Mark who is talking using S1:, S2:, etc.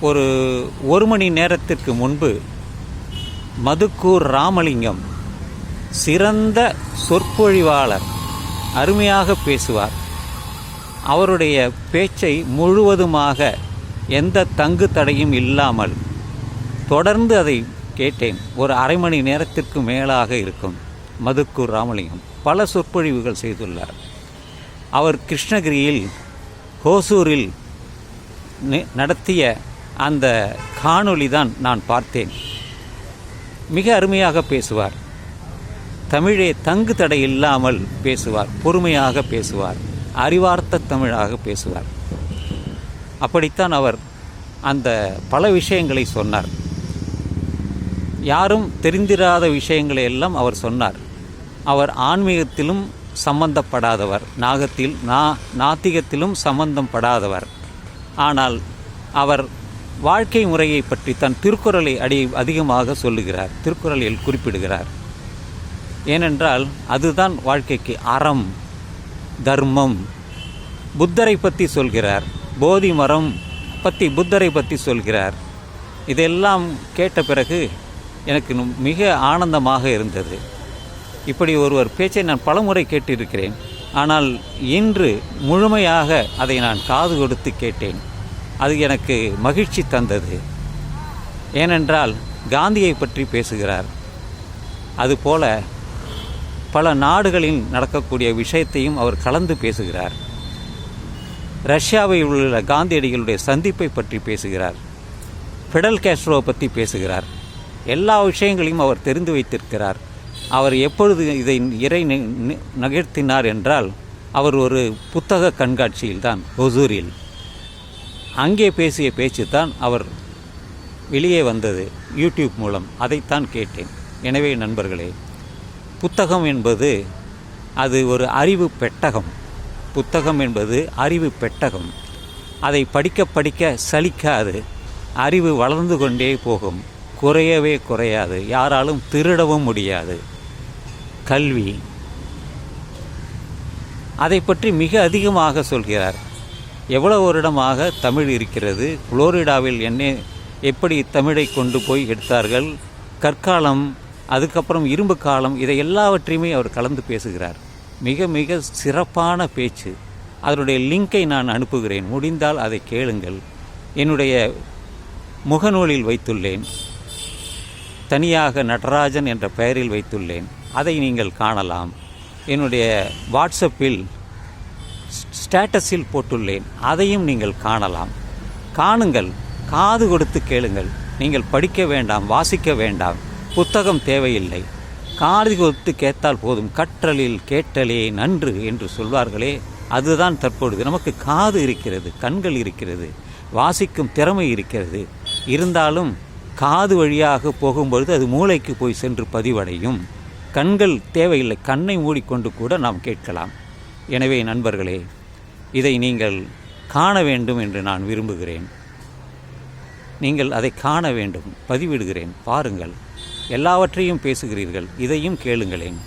S1: ஒரு ஒரு மணி நேரத்திற்கு முன்பு மதுக்கூர் ராமலிங்கம் சிறந்த சொற்பொழிவாளர் அருமையாக பேசுவார். அவருடைய பேச்சை முழுவதுமாக எந்த தங்கு தடையும் இல்லாமல் தொடர்ந்து அதை கேட்டேன். ஒரு அரை மணி நேரத்திற்கு மேலாக இருக்கும் மதுக்கூர் ராமலிங்கம். பல சொற்பொழிவுகள் செய்துள்ளார். அவர் கிருஷ்ணகிரியில் ஹோசூரில் நடத்திய அந்த காணொளி தான் நான் பார்த்தேன். மிக அருமையாக பேசுவார். தமிழே தங்கு தடை இல்லாமல் பேசுவார். பொறுமையாக பேசுவார். அறிவார்த்த தமிழாக பேசுவார். அப்படித்தான் அவர் அந்த பல விஷயங்களை சொன்னார். யாரும் தெரிந்திராத விஷயங்களை எல்லாம் அவர் சொன்னார். அவர் ஆன்மீகத்திலும் சம்பந்தப்படாதவர். நாகத்தில் நா நாத்திகத்திலும் சம்பந்தம் படாதவர். ஆனால் அவர் வாழ்க்கை முறையை பற்றி தன் திருக்குறளை அடி அதிகமாக சொல்லுகிறார். திருக்குறளில் குறிப்பிடுகிறார். ஏனென்றால் அதுதான் வாழ்க்கைக்கு அறம் தர்மம். புத்தரை பற்றி சொல்கிறார். போதி மரம் பற்றி புத்தரை பற்றி சொல்கிறார். இதெல்லாம் கேட்ட பிறகு எனக்கு மிக ஆனந்தமாக இருந்தது. இப்படி ஒருவர் பேச்சை நான் பலமுறை கேட்டிருக்கிறேன். ஆனால் இன்று முழுமையாக அதை நான் காது கொடுத்து கேட்டேன். அது எனக்கு மகிழ்ச்சி தந்தது. ஏனென்றால் காந்தியை பற்றி பேசுகிறார். அதுபோல பல நாடுகளில் நடக்கக்கூடிய விஷயத்தையும் அவர் கலந்து பேசுகிறார். ரஷ்யாவில் உள்ள காந்தியடிகளுடைய சந்திப்பை பற்றி பேசுகிறார். ஃபிடல் கேஸ்ட்ரோவை பற்றி பேசுகிறார். எல்லா விஷயங்களையும் அவர் தெரிந்து வைத்திருக்கிறார். அவர் எப்பொழுது இதை இறை நி- நகர்த்தினார் என்றால் அவர் ஒரு புத்தக கண்காட்சியில்தான் ஒசூரில் அங்கே பேசிய பேச்சு தான் அவர் வெளியே வந்தது. யூடியூப் மூலம் அதைத்தான் கேட்டேன். எனவே நண்பர்களே புத்தகம் என்பது அது ஒரு அறிவு பெட்டகம். புத்தகம் என்பது அறிவு பெட்டகம். அதை படிக்க படிக்க சலிக்காது. அறிவு வளர்ந்து கொண்டே போகும். குறையவே குறையாது. யாராலும் திருடவும் முடியாது. கல்வி. அதை பற்றி மிக அதிகமாக சொல்கிறார். எவ்வளவு வருடமாக தமிழ் இருக்கிறது? புளோரிடாவில் என்ன எப்படி தமிழை கொண்டு போய் எடுத்தார்கள்? கற்காலம் அதுக்கப்புறம் இரும்பு காலம் இதை எல்லாவற்றையுமே அவர் கலந்து பேசுகிறார். மிக மிக சிறப்பான பேச்சு. அதனுடைய லிங்கை நான் அனுப்புகிறேன். முடிந்தால் அதை கேளுங்கள். என்னுடைய முகநூலில் வைத்துள்ளேன். தனியாக நடராஜன் என்ற பெயரில் வைத்துள்ளேன். அதை நீங்கள் காணலாம். என்னுடைய வாட்ஸ்அப்பில் ஸ்டேட்டஸில் போட்டுள்ளேன். அதையும் நீங்கள் காணலாம். காணுங்கள். காது கொடுத்து கேளுங்கள். நீங்கள் படிக்க வேண்டாம் வாசிக்க வேண்டாம். புத்தகம் தேவையில்லை. காது கொடுத்து கேட்டால் போதும். கற்றலில் கேட்டலே நன்று என்று சொல்வார்களே அதுதான் தற்பொழுது நமக்கு காது இருக்கிறது கண்கள் இருக்கிறது வாசிக்கும் திறமை இருக்கிறது. இருந்தாலும் காது வழியாக போகும்பொழுது அது மூளைக்கு போய் சென்று பதிவடையும். கண்கள் தேவையில்லை கண்ணை மூடிக்கொண்டு கூட நாம் கேட்கலாம். எனவே நண்பர்களே இதை நீங்கள் காண வேண்டும் என்று நான் விரும்புகிறேன். நீங்கள் அதை காண வேண்டும் பதிவிடுகிறேன். பாருங்கள் எல்லாவற்றையும் பேசுகிறீர்கள் இதையும் கேளுங்களேன்.